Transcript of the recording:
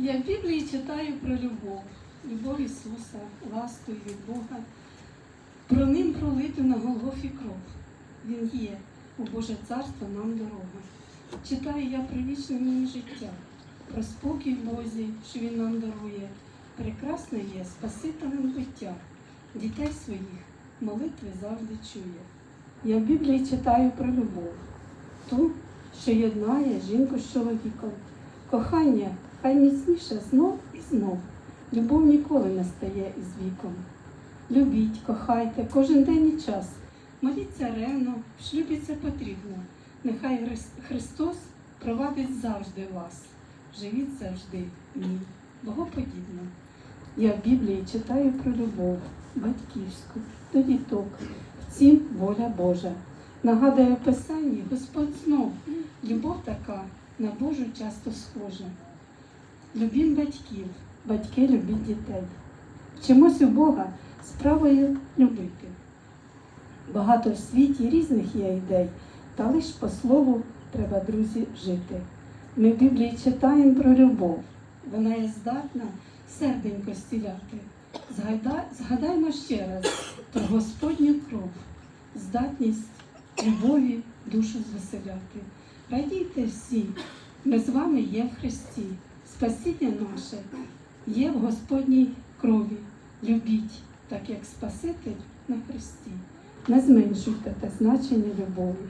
Я в Біблії читаю про любов, любов Ісуса, ласку від Бога, про ним пролиту на Голгофі кров. Він є, у Боже царство нам дорога. Читаю я про вічне ньому життя, про спокій в Бозі, що Він нам дарує. Прекрасне є Спасителем буття, дітей своїх молитви завжди чує. Я в Біблії читаю про любов, ту, що єднає жінку з чоловіком. Кохання хай міцніше знов і знов. Любов ніколи не стає із віком. Любіть, кохайте кожен день і час. Моліться ревно, в шлюбі це потрібно. Нехай Христос провадить завжди вас. Живіть завжди в ній, богоподібно. Я в Біблії читаю про любов батьківську до діток. Втім, воля Божа. Нагадує в Писанні Господь знов. Любов така на Божу часто схожа. Любім батьків, батьки любіть дітей. Вчимось у Бога справою любити. Багато в світі різних є ідей, та лиш по слову треба, друзі, жити. Ми в Біблії читаємо про любов. Вона є здатна серденько стіляти. Згадаймо ще раз про Господню кров, здатність любові душу звеселяти. Радійте всі, ми з вами є в Христі. Спасіння наше є в Господній крові. Любіть, так як Спаситель на Христі. Не зменшуйте те значення любові.